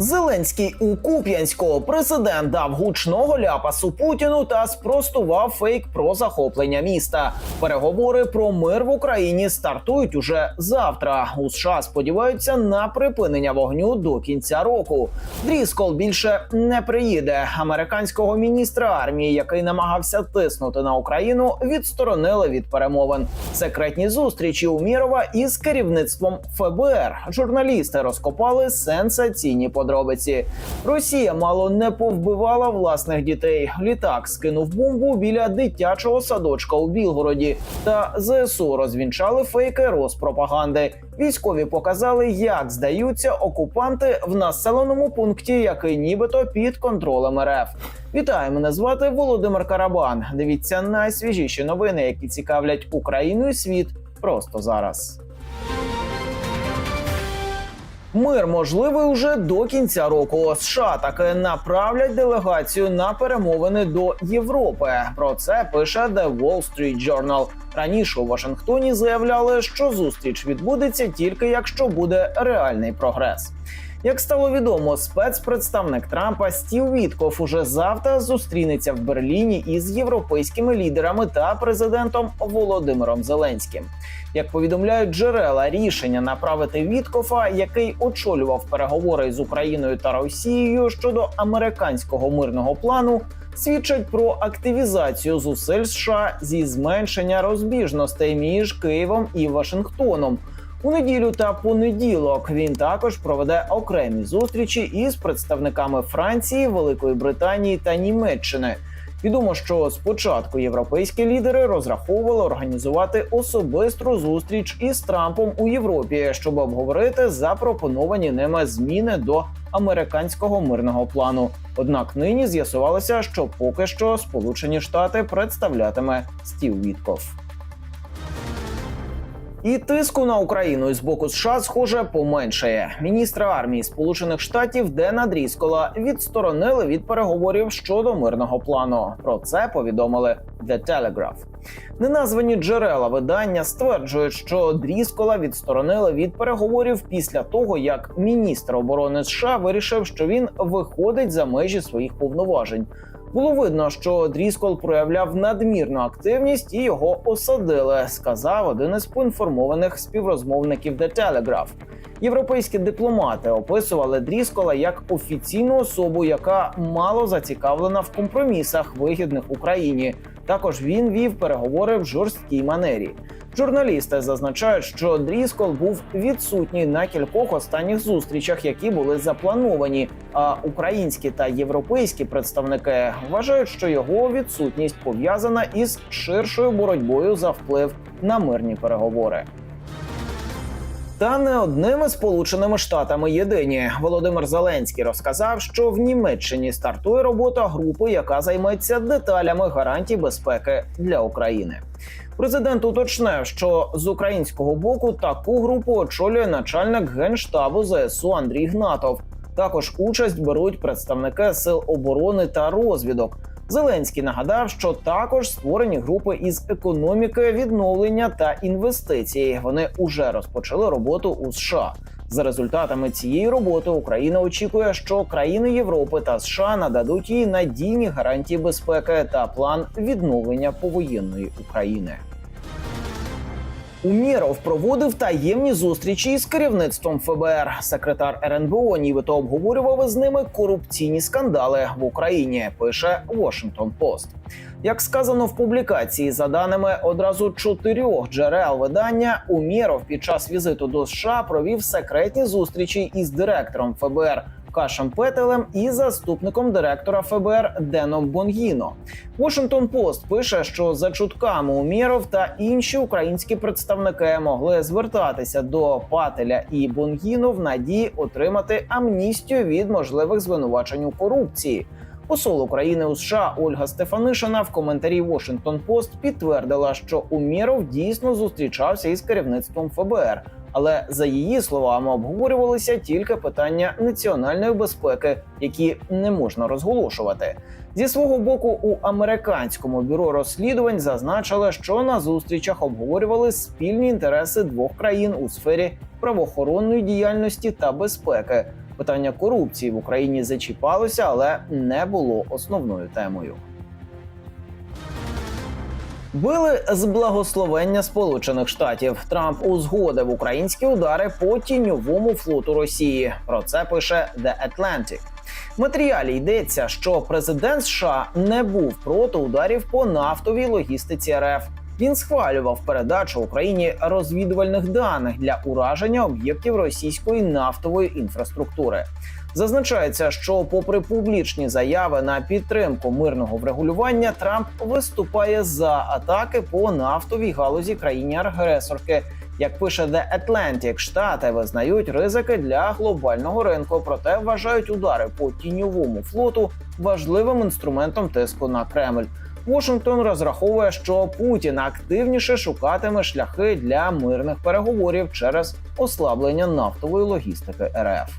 Зеленський у Куп'янську президент дав гучного ляпасу Путіну та спростував фейк про захоплення міста. Переговори про мир в Україні стартують уже завтра. У США сподіваються на припинення вогню до кінця року. Дріскол більше не приїде. Американського міністра армії, який намагався тиснути на Україну, відсторонили від перемовин. Секретні зустрічі Умірова із керівництвом ФБР. Журналісти розкопали сенсаційні подробиці. Росія мало не повбивала власних дітей. Літак скинув бомбу біля дитячого садочка у Білгороді. Та ЗСУ розвінчали фейки Роспропаганди. Військові показали, як здаються окупанти в населеному пункті, який нібито під контролем РФ. Вітаю, мене звати Володимир Карабан. Дивіться найсвіжіші новини, які цікавлять Україну і світ просто зараз. Мир можливий уже до кінця року. США таки направлять делегацію на перемовини до Європи. Про це пише The Wall Street Journal. Раніше у Вашингтоні заявляли, що зустріч відбудеться тільки якщо буде реальний прогрес. Як стало відомо, спецпредставник Трампа Стів Вітков уже завтра зустрінеться в Берліні із європейськими лідерами та президентом Володимиром Зеленським. Як повідомляють джерела, рішення направити Віткофа, який очолював переговори з Україною та Росією щодо американського мирного плану, свідчать про активізацію зусиль США зі зменшення розбіжностей між Києвом і Вашингтоном. У неділю та понеділок він також проведе окремі зустрічі із представниками Франції, Великої Британії та Німеччини. Відомо, що спочатку європейські лідери розраховували організувати особисту зустріч із Трампом у Європі, щоб обговорити запропоновані ними зміни до американського мирного плану. Однак нині з'ясувалося, що поки що Сполучені Штати представлятиме Стів Вітков. І тиску на Україну з боку США, схоже, поменшає. Міністра армії Сполучених Штатів Дена Дріскола відсторонили від переговорів щодо мирного плану. Про це повідомили The Telegraph. Неназвані джерела видання стверджують, що Дріскола відсторонили від переговорів після того, як міністр оборони США вирішив, що він виходить за межі своїх повноважень. Було видно, що Дріскол проявляв надмірну активність і його осадили, сказав один із поінформованих співрозмовників The Telegraph. Європейські дипломати описували Дріскола як офіційну особу, яка мало зацікавлена в компромісах, вигідних Україні. Також він вів переговори в жорсткій манері. Журналісти зазначають, що Дріскол був відсутній на кількох останніх зустрічах, які були заплановані. А українські та європейські представники вважають, що його відсутність пов'язана із ширшою боротьбою за вплив на мирні переговори. Та не одними сполученими штатами єдині Володимир Зеленський розказав, що в Німеччині стартує робота групи, яка займеться деталями гарантій безпеки для України. Президент уточнив, що з українського боку таку групу очолює начальник генштабу ЗСУ Андрій Гнатов. Також участь беруть представники сил оборони та розвідок. Зеленський нагадав, що також створені групи із економіки, відновлення та інвестицій. Вони уже розпочали роботу у США. За результатами цієї роботи Україна очікує, що країни Європи та США нададуть їй надійні гарантії безпеки та план відновлення повоєнної України. Умєров проводив таємні зустрічі із керівництвом ФБР. Секретар РНБО нібито обговорював із ними корупційні скандали в Україні. Пише Washington Post. Як сказано в публікації, за даними одразу чотирьох джерел видання, Умєров під час візиту до США провів секретні зустрічі із директором ФБР. Кашем Петелем і заступником директора ФБР Деном Бонгіно. Washington Post пише, що за чутками Умєров та інші українські представники могли звертатися до Пателя і Бонгіно в надії отримати амністію від можливих звинувачень у корупції. Посол України у США Ольга Стефанишина в коментарі Washington Post підтвердила, що Умєров дійсно зустрічався із керівництвом ФБР. Але за її словами обговорювалися тільки питання національної безпеки, які не можна розголошувати. Зі свого боку, у американському бюро розслідувань зазначили, що на зустрічах обговорювали спільні інтереси двох країн у сфері правоохоронної діяльності та безпеки. Питання корупції в Україні зачіпалося, але не було основною темою. Били з благословення Сполучених Штатів. Трамп узгодив українські удари по тіньовому флоту Росії. Про це пише The Atlantic. В матеріалі йдеться, що президент США не був проти ударів по нафтовій логістиці РФ. Він схвалював передачу Україні розвідувальних даних для ураження об'єктів російської нафтової інфраструктури. Зазначається, що, попри публічні заяви на підтримку мирного врегулювання, Трамп виступає за атаки по нафтовій галузі країні-агресорки. Як пише The Atlantic, штати визнають ризики для глобального ринку, проте вважають удари по тіньовому флоту важливим інструментом тиску на Кремль. Вашингтон розраховує, що Путін активніше шукатиме шляхи для мирних переговорів через ослаблення нафтової логістики РФ.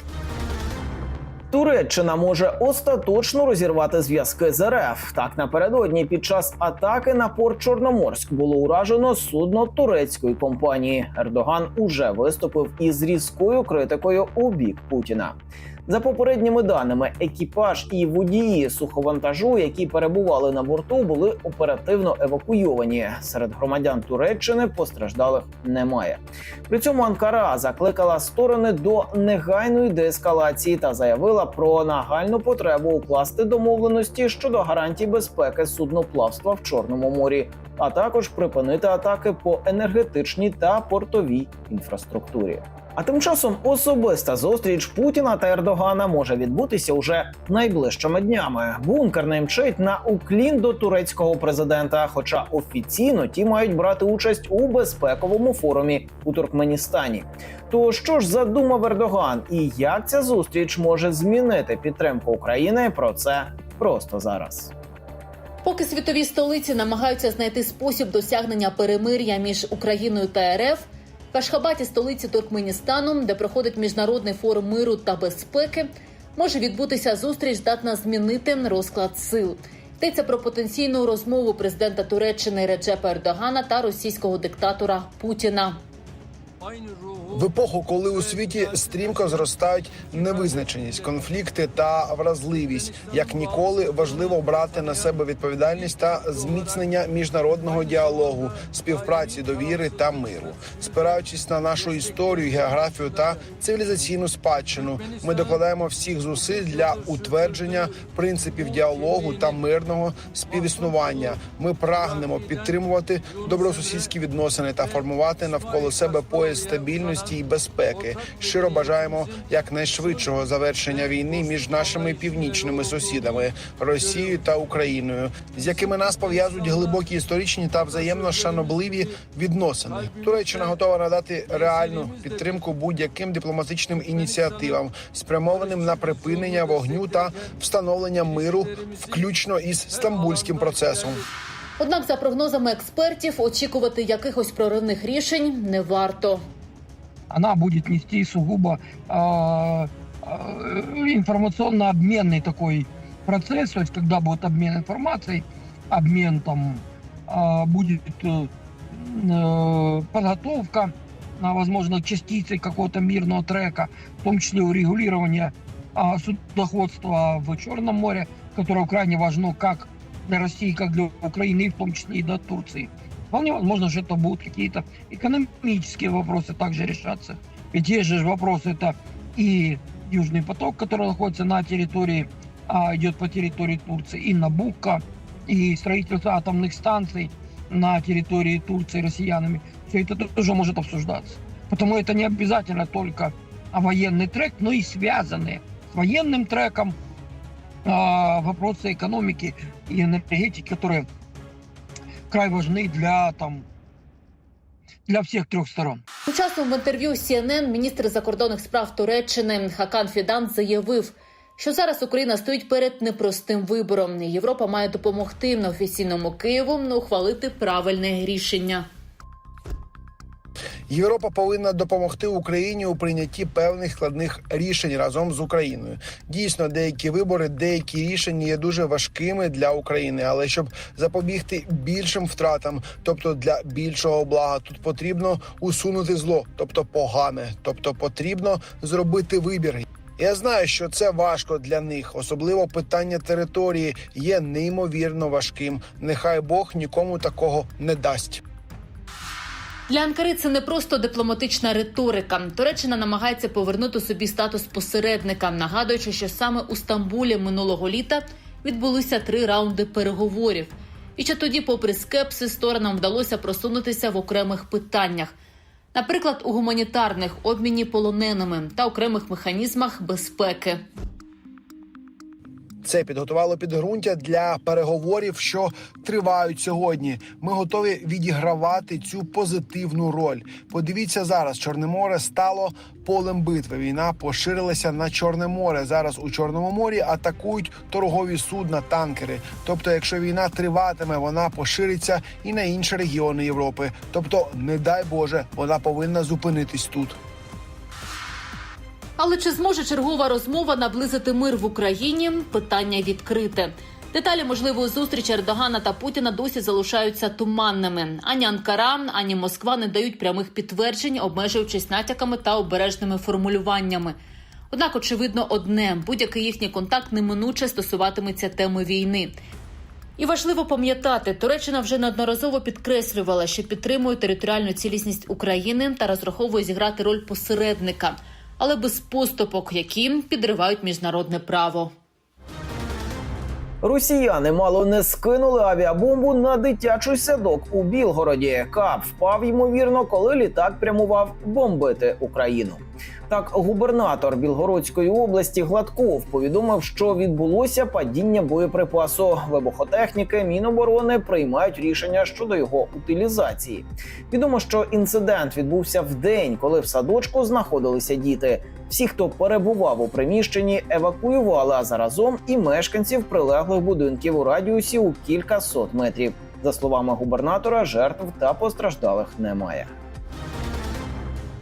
Туреччина може остаточно розірвати зв'язки з РФ. Так напередодні під час атаки на порт Чорноморськ було уражено судно турецької компанії. Ердоган уже виступив із різкою критикою у бік Путіна. За попередніми даними, екіпаж і водії суховантажу, які перебували на борту, були оперативно евакуйовані. Серед громадян Туреччини постраждалих немає. При цьому Анкара закликала сторони до негайної деескалації та заявила про нагальну потребу укласти домовленості щодо гарантій безпеки судноплавства в Чорному морі, а також припинити атаки по енергетичній та портовій інфраструктурі. А тим часом особиста зустріч Путіна та Ердогана може відбутися уже найближчими днями. Бункер не мчить на уклін до турецького президента. Хоча офіційно ті мають брати участь у безпековому форумі у Туркменістані. То що ж задумав Ердоган, і як ця зустріч може змінити підтримку України? Про це просто зараз. Поки світові столиці намагаються знайти спосіб досягнення перемир'я між Україною та РФ, в Ашхабаті, столиці Туркменістану, де проходить міжнародний форум миру та безпеки, може відбутися зустріч, здатна змінити розклад сил. Йдеться про потенційну розмову президента Туреччини Реджепа Ердогана та російського диктатора Путіна. В епоху, коли у світі стрімко зростають невизначеність, конфлікти та вразливість, як ніколи важливо брати на себе відповідальність та зміцнення міжнародного діалогу, співпраці, довіри та миру, спираючись на нашу історію, географію та цивілізаційну спадщину, ми докладаємо всіх зусиль для утвердження принципів діалогу та мирного співіснування. Ми прагнемо підтримувати добросусідські відносини та формувати навколо себе пояс стабільності і безпеки. Щиро бажаємо якнайшвидшого завершення війни між нашими північними сусідами Росією та Україною, з якими нас пов'язують глибокі історичні та взаємно шанобливі відносини. Туреччина готова надати реальну підтримку будь-яким дипломатичним ініціативам, спрямованим на припинення вогню та встановлення миру, включно із стамбульським процесом. Однак, за прогнозами експертів, очікувати якихось проривних рішень не варто. она будет нести сугубо э, э, информационно-обменный такой процесс, то есть когда будет обмен информацией, обмен там э, будет э, э, подготовка, а, возможно, частицы какого-то мирного трека, в том числе урегулирование а, судоходства в Черном море, которое крайне важно как Для России, как для Украины, и в том числе и для Турции. Вполне возможно, что это будут какие-то экономические вопросы также решаться. Ведь есть же вопросы, это и Южный поток, который находится на территории, а, идет по территории Турции, и Набука, и строительство атомных станций на территории Турции россиянами. Все это тоже может обсуждаться. Потому это не обязательно только военный трек, но и связанные с военным треком вопросы экономики и энергетики, которые край важны для там для всех трех сторон. Тим часом в інтерв'ю CNN міністр закордонних справ Туреччини Хакан Фідан заявив, що зараз Україна стоїть перед непростим вибором. і Європа має допомогти на офіційному Києву ухвалити правильне рішення. Європа повинна допомогти Україні у прийнятті певних складних рішень разом з Україною. Дійсно, деякі вибори, деякі рішення є дуже важкими для України, але щоб запобігти більшим втратам, тобто для більшого блага, тут потрібно усунути зло, тобто погане, тобто потрібно зробити вибір. Я знаю, що це важко для них, особливо питання території є неймовірно важким. Нехай Бог нікому такого не дасть. Для Анкари це не просто дипломатична риторика. Туреччина намагається повернути собі статус посередника, нагадуючи, що саме у Стамбулі минулого літа відбулися три раунди переговорів. І що тоді, попри скепсис, сторонам вдалося просунутися в окремих питаннях, наприклад, у гуманітарних обміні полоненими та окремих механізмах безпеки. Це підготувало підґрунтя для переговорів, що тривають сьогодні. Ми готові відігравати цю позитивну роль. Подивіться зараз, Чорне море стало полем битви. Війна поширилася на Чорне море. Зараз у Чорному морі атакують торгові судна, танкери. Тобто, якщо війна триватиме, вона пошириться і на інші регіони Європи. Тобто, не дай Боже, вона повинна зупинитись тут. Але чи зможе чергова розмова наблизити мир в Україні? Питання відкрите. Деталі можливої зустрічі Ердогана та Путіна досі залишаються туманними. Ані Анкара, ані Москва не дають прямих підтверджень, обмежуючись натяками та обережними формулюваннями. Однак, очевидно, одне будь-який їхній контакт неминуче стосуватиметься теми війни. І важливо пам'ятати, Туреччина вже неодноразово підкреслювала, що підтримує територіальну цілісність України та розраховує зіграти роль посередника, але без поступок, які підривають міжнародне право. Росіяни мало не скинули авіабомбу на дитячий садок у Білгороді. Кап впав ймовірно, коли літак прямував бомбити Україну. Так, губернатор Білгородської області Гладков повідомив, що відбулося падіння боєприпасу. Вибухотехніки Міноборони приймають рішення щодо його утилізації. Відомо, що інцидент відбувся в день, коли в садочку знаходилися діти. Всі, хто перебував у приміщенні, евакуювали, а заразом і мешканців прилеглих будинків у радіусі у кілька сот метрів. За словами губернатора, жертв та постраждалих немає.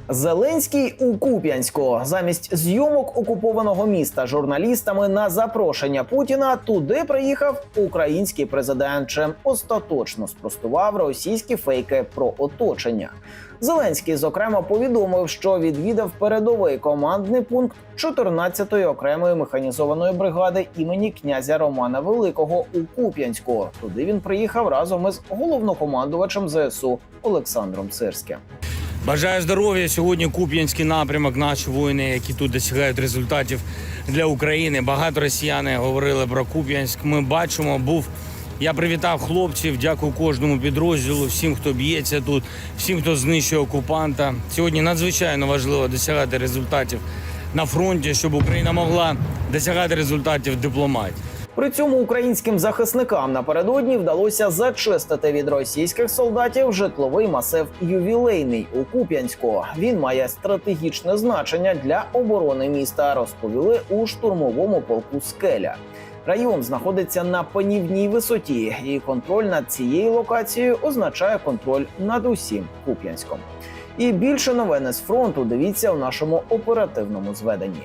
Зеленський у Куп'янську замість зйомок окупованого міста журналістами на запрошення Путіна туди приїхав український президент, чим остаточно спростував російські фейки про оточення. Зеленський, зокрема, повідомив, що відвідав передовий командний пункт 14-ї окремої механізованої бригади імені князя Романа Великого у Куп'янську. Туди він приїхав разом із головнокомандувачем ЗСУ Олександром Сирським. Бажаю здоров'я. Сьогодні Куп'янський напрямок. Наші воїни, які тут досягають результатів для України. Багато росіяни говорили про Куп'янськ. Ми бачимо, був. Я привітав хлопців. Дякую кожному підрозділу, всім, хто б'ється тут, всім, хто знищує окупанта. Сьогодні надзвичайно важливо досягати результатів на фронті, щоб Україна могла досягати результатів дипломатії. При цьому українським захисникам напередодні вдалося зачистити від російських солдатів житловий масив ювілейний у Куп'янську. Він має стратегічне значення для оборони міста. Розповіли у штурмовому полку Скеля. Район знаходиться на панівній висоті, і контроль над цією локацією означає контроль над усім Куп'янськом. І більше новини з фронту дивіться у нашому оперативному зведенні.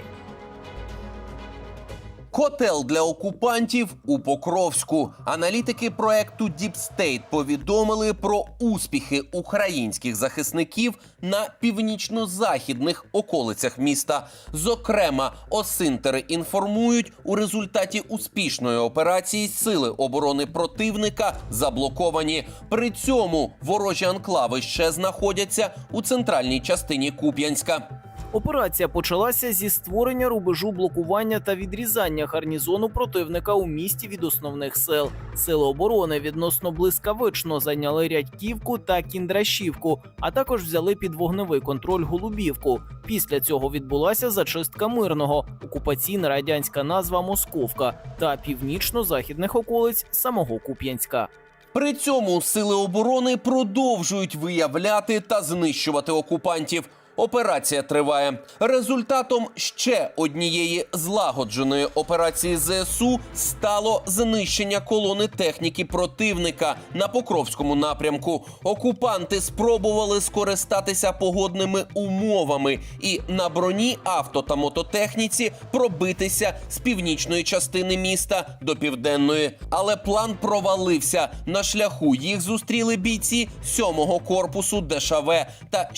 Котел для окупантів у Покровську. Аналітики проекту State повідомили про успіхи українських захисників на північно-західних околицях міста. Зокрема, осинтери інформують, у результаті успішної операції сили оборони противника заблоковані. При цьому ворожі анклави ще знаходяться у центральній частині Куп'янська. Операція почалася зі створення рубежу блокування та відрізання гарнізону противника у місті від основних сил. Сили оборони відносно блискавично зайняли Рядківку та Кіндрашівку, а також взяли під вогневий контроль Голубівку. Після цього відбулася зачистка мирного, окупаційна радянська назва Московка та північно-західних околиць самого Куп'янська. При цьому сили оборони продовжують виявляти та знищувати окупантів. Операція триває. Результатом ще однієї злагодженої операції ЗСУ стало знищення колони техніки противника на Покровському напрямку. Окупанти спробували скористатися погодними умовами і на броні авто та мототехніці пробитися з північної частини міста до південної. Але план провалився. На шляху їх зустріли бійці 7-го корпусу ДШВ та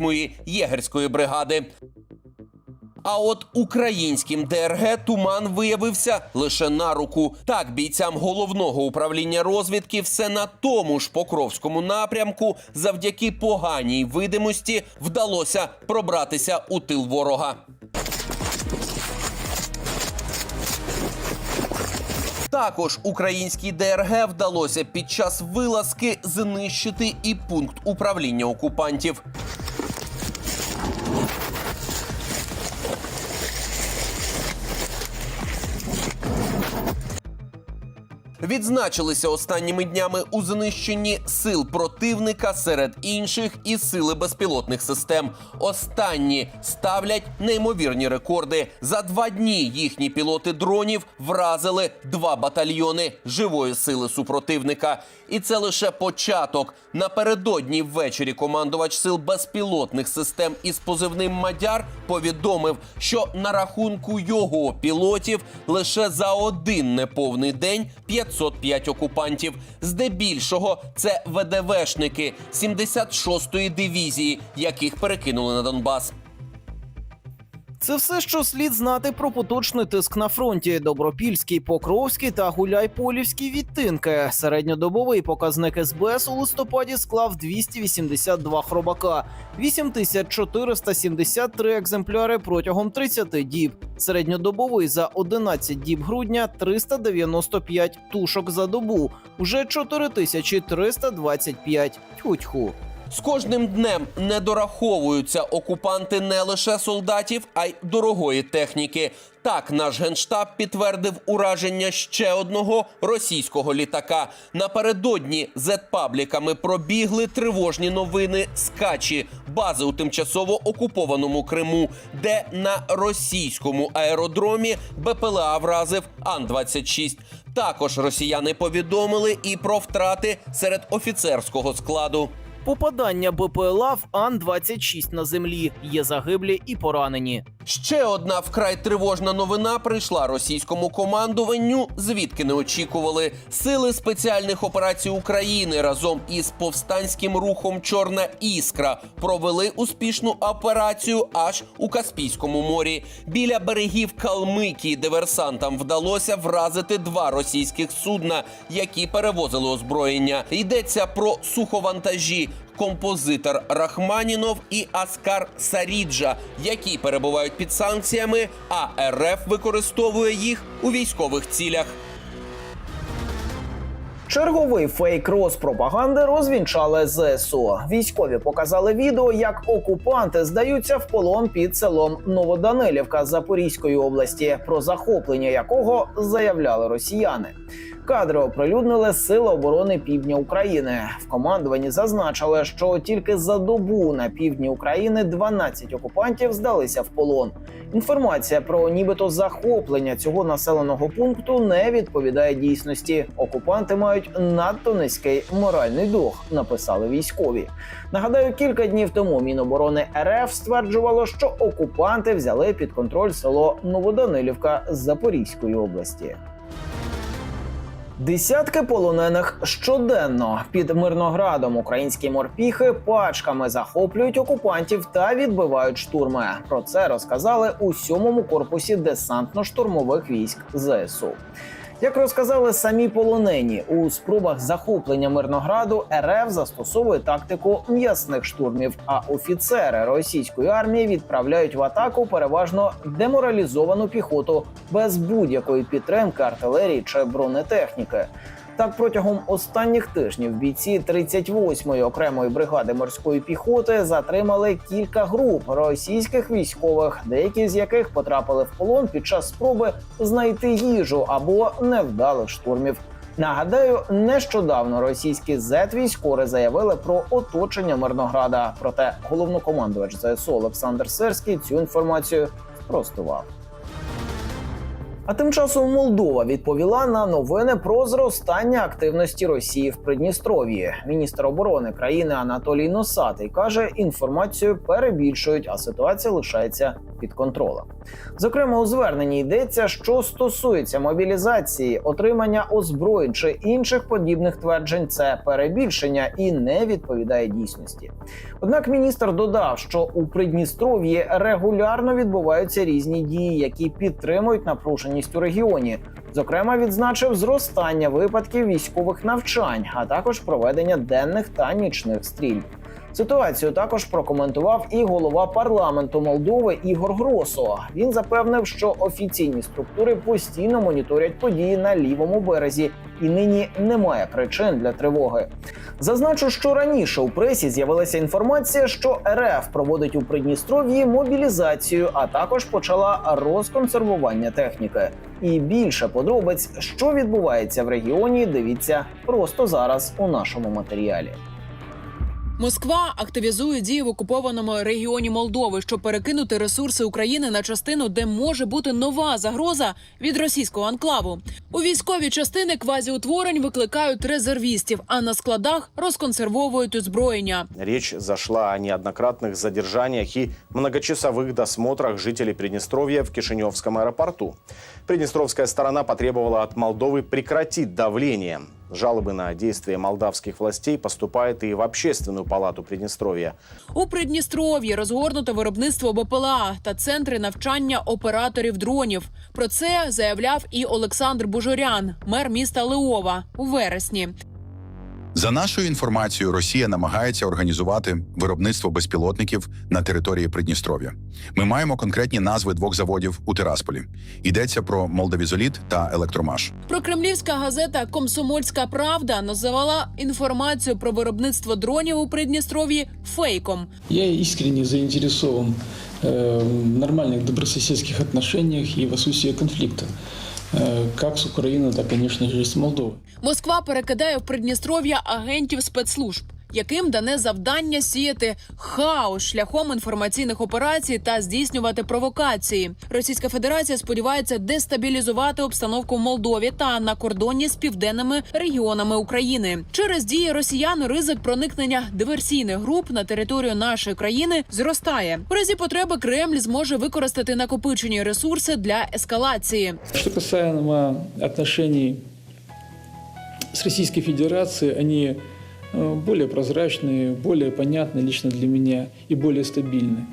68-ї єгерської бригади. А от українським ДРГ туман виявився лише на руку. Так бійцям головного управління розвідки все на тому ж покровському напрямку, завдяки поганій видимості, вдалося пробратися у тил ворога. Також українській ДРГ вдалося під час вилазки знищити і пункт управління окупантів. Відзначилися останніми днями у знищенні сил противника серед інших і сили безпілотних систем. Останні ставлять неймовірні рекорди. За два дні їхні пілоти дронів вразили два батальйони живої сили супротивника. І це лише початок. Напередодні ввечері командувач сил безпілотних систем із позивним Мадяр повідомив, що на рахунку його пілотів лише за один неповний день 505 окупантів. Здебільшого це ВДВшники 76-ї дивізії, яких перекинули на Донбас. Це все, що слід знати про поточний тиск на фронті: Добропільський, Покровський та Гуляйполівський відтинки. Середньодобовий показник СБС у листопаді склав 282 хробака, 8473 екземпляри протягом 30 діб. Середньодобовий за 11 діб грудня 395 тушок за добу, уже 4325. Тьху-тьху. З кожним днем не дораховуються окупанти не лише солдатів, а й дорогої техніки. Так, наш генштаб підтвердив ураження ще одного російського літака. Напередодні зет-пабліками пробігли тривожні новини з Качі, бази у тимчасово окупованому Криму, де на російському аеродромі БПЛА вразив Ан-26. Також росіяни повідомили і про втрати серед офіцерського складу. Попадання БПЛА в Ан-26 на землі. Є загиблі і поранені. Ще одна вкрай тривожна новина прийшла російському командуванню, звідки не очікували. Сили спеціальних операцій України разом із повстанським рухом Чорна іскра провели успішну операцію аж у Каспійському морі. Біля берегів Калмикії диверсантам вдалося вразити два російських судна, які перевозили озброєння. Йдеться про суховантажі. Композитор Рахманінов і Аскар Саріджа, які перебувають під санкціями, а РФ використовує їх у військових цілях. Черговий фейк Роспропаганди розвінчали ЗСУ. Військові показали відео, як окупанти здаються в полон під селом Новоданилівка Запорізької області, про захоплення якого заявляли росіяни. Кадри оприлюднили Сили оборони Півдня України. В командуванні зазначили, що тільки за добу на півдні України 12 окупантів здалися в полон. Інформація про нібито захоплення цього населеного пункту не відповідає дійсності. Окупанти мають надто низький моральний дух, написали військові. Нагадаю, кілька днів тому Міноборони РФ стверджувало, що окупанти взяли під контроль село Новоданилівка Запорізької області. Десятки полонених щоденно під Мирноградом українські морпіхи пачками захоплюють окупантів та відбивають штурми. Про це розказали у сьомому корпусі десантно-штурмових військ ЗСУ. Як розказали самі полонені, у спробах захоплення Мирнограду РФ застосовує тактику м'ясних штурмів, а офіцери російської армії відправляють в атаку переважно деморалізовану піхоту без будь-якої підтримки артилерії чи бронетехніки. Так, протягом останніх тижнів бійці 38-ї окремої бригади морської піхоти затримали кілька груп російських військових, деякі з яких потрапили в полон під час спроби знайти їжу або невдалих штурмів. Нагадаю, нещодавно російські зет військори заявили про оточення Мирнограда. Проте головнокомандувач ЗСУ Олександр Сирський цю інформацію спростував. А тим часом Молдова відповіла на новини про зростання активності Росії в Придністров'ї. Міністр оборони країни Анатолій Носатий каже, інформацію перебільшують, а ситуація лишається під контролем. Зокрема, у зверненні йдеться, що стосується мобілізації, отримання озброєнь чи інших подібних тверджень, це перебільшення і не відповідає дійсності. Однак міністр додав, що у Придністров'ї регулярно відбуваються різні дії, які підтримують напруженість у регіоні. Зокрема, відзначив зростання випадків військових навчань, а також проведення денних та нічних стрільб. Ситуацію також прокоментував і голова парламенту Молдови Ігор Гросо. Він запевнив, що офіційні структури постійно моніторять події на лівому березі, і нині немає причин для тривоги. Зазначу, що раніше у пресі з'явилася інформація, що РФ проводить у Придністров'ї мобілізацію, а також почала розконсервування техніки. І більше подробиць, що відбувається в регіоні, дивіться просто зараз у нашому матеріалі. Москва активізує дії в окупованому регіоні Молдови, щоб перекинути ресурси України на частину, де може бути нова загроза від російського анклаву. У військові частини квазіутворень викликають резервістів, а на складах розконсервовують озброєння. Речь зашла о неоднократных задержаниях и многочасовых досмотрах жителей Приднестровья в Кишиневском аэропорту. Приднестровская сторона потребовала от Молдовы прекратить давление. Жалобы на действия молдавских властей поступают и в Общественную палату Приднестровья. У Придністров'ї розгорнуто виробництво БПЛА та центри навчання операторів дронів. Про це заявляв і Олександр Бужорян, мер міста Леова, у вересні. За нашою інформацією, Росія намагається організувати виробництво безпілотників на території Придністров'я. Ми маємо конкретні назви двох заводів у Тирасполі. Йдеться про Молдавізоліт та Електромаш. Прокремлівська газета Комсомольська Правда називала інформацію про виробництво дронів у Придністров'ї фейком. Я искренне заинтересован э, в нормальных добрососедских отношениях и в отсутствии конфликта. Э, Как України, Украиной, так, конечно же, Молдови, с Москва перекидає в Придністров'я агентів спецслужб, яким дане завдання сіяти хаос шляхом інформаційних операцій та здійснювати провокації. Російська Федерація сподівається дестабілізувати обстановку в Молдові та на кордоні з південними регіонами України. Через дії росіян ризик проникнення диверсійних груп на територію нашої країни зростає. У разі потреби Кремль зможе використати накопичені ресурси для ескалації. Что касаемо отношений с Российской Федерацией, они э, более прозрачные, более понятны лично для меня и более стабильны.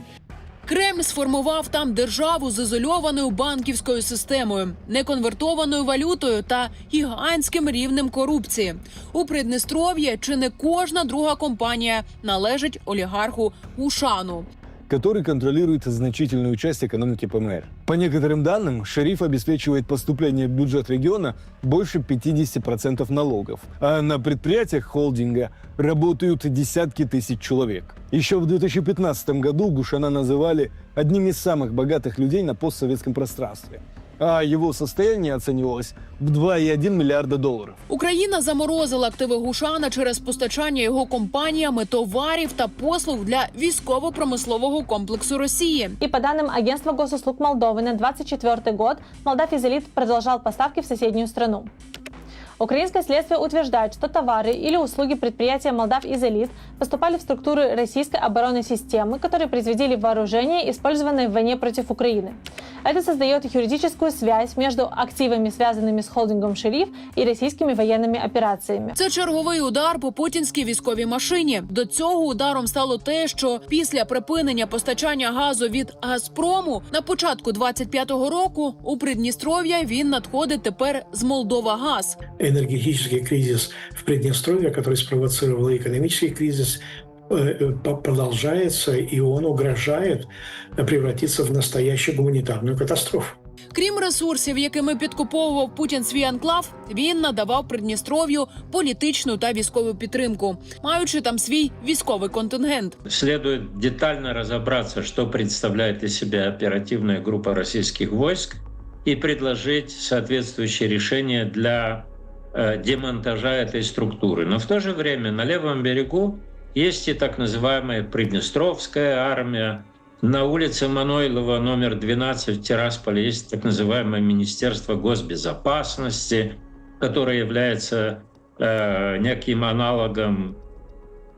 Кремль сформував там державу з ізольованою банківською системою, неконвертованою валютою та гігантським рівнем корупції. У Придністров'ї чи не кожна друга компанія належить олігарху Ушану. который контролирует значительную часть экономики ПМР. По некоторым данным, шериф обеспечивает поступление в бюджет региона больше 50% налогов, а на предприятиях холдинга работают десятки тысяч человек. Еще в 2015 году Гушана называли одним из самых богатых людей на постсоветском пространстве, а его состояние оценивалось в 2,1 миллиарда долларов. Україна заморозила активи Гушана через постачання його компаніями товарів та послуг для військово-промислового комплексу Росії. И по данным Агентства госуслуг Молдовы на 2024 год Молдавизолит продолжал поставки в соседнюю страну. Украинское следствие утверждает, что товары или услуги предприятия Молдав Изолит поступали в структуры российской оборонной системы, которые производили вооружение, использованное в войне против Украины. Это создает юридическую связь между активами, связанными с холдингом «Шериф» и российскими военными операциями. Це черговий удар по путінській військовій машині. До цього ударом стало те, що після припинення постачання газу від Газпрому на початку 25-го року у Придністров'я він надходить тепер з Молдова Газ. энергетический кризис в Приднестровье, который спровоцировал и экономический кризис, э, э, продолжается, и он угрожает превратиться в настоящую гуманитарную катастрофу. Крім ресурсів, якими підкуповував Путін свій анклав, він надавав Придністров'ю політичну та військову підтримку, маючи там свій військовий контингент. Следует детально разобраться, что представляет из себя оперативная группа российских войск, и предложить соответствующие решения для э, демонтажа этой структуры. Но в то же время на левом берегу есть и так называемая Приднестровская армия. На улице Манойлова номер 12 в Тирасполе есть так называемое Министерство госбезопасности, которое является э, неким аналогом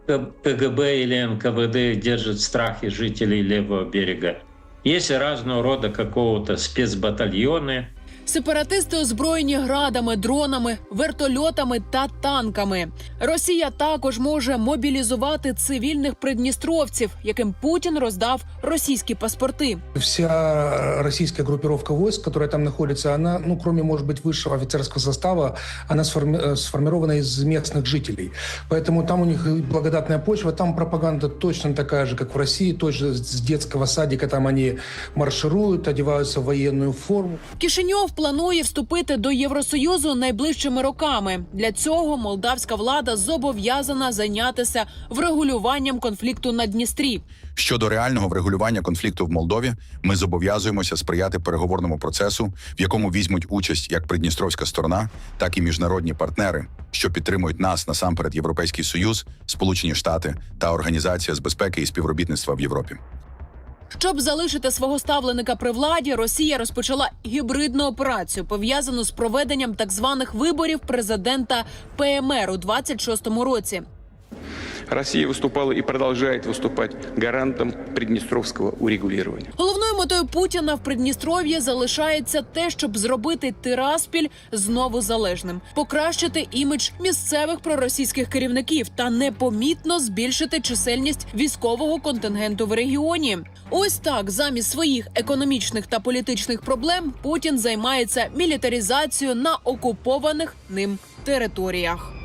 КГБ или НКВД держит в страхе жителей левого берега. Есть разного рода какого-то спецбатальоны, Сепаратисти озброєні градами, дронами, вертольотами та танками. Росія також може мобілізувати цивільних придністровців, яким Путін роздав російські паспорти. Вся российская группировка войск, которая там находится, она, ну, кроме, может быть, высшего офицерского состава, она сформи- э, сформирована из местных жителей. Поэтому там у них и благодатная почва, там пропаганда точно такая же, как в России, точно с детского садика там они маршируют, одеваются в военную форму. Кишиньов планує вступити до Євросоюзу найближчими роками. Для цього молдавська влада зобов'язана зайнятися врегулюванням конфлікту на Дністрі. Щодо реального врегулювання конфлікту в Молдові, ми зобов'язуємося сприяти переговорному процесу, в якому візьмуть участь як придністровська сторона, так і міжнародні партнери, що підтримують нас насамперед Європейський Союз, Сполучені Штати та Організація з безпеки і співробітництва в Європі. Щоб залишити свого ставленика при владі, Росія розпочала гібридну операцію, пов'язану з проведенням так званих виборів президента ПМР у 26-му році. Россия выступала и продолжает выступать гарантом приднестровского урегулирования. Головною метою Путіна в Придністров'ї залишається те, щоб зробити Тираспіль знову залежним, покращити імідж місцевих проросійських керівників та непомітно збільшити чисельність військового контингенту в регіоні. Ось так, замість своїх економічних та політичних проблем, Путін займається мілітарізацією на окупованих ним територіях.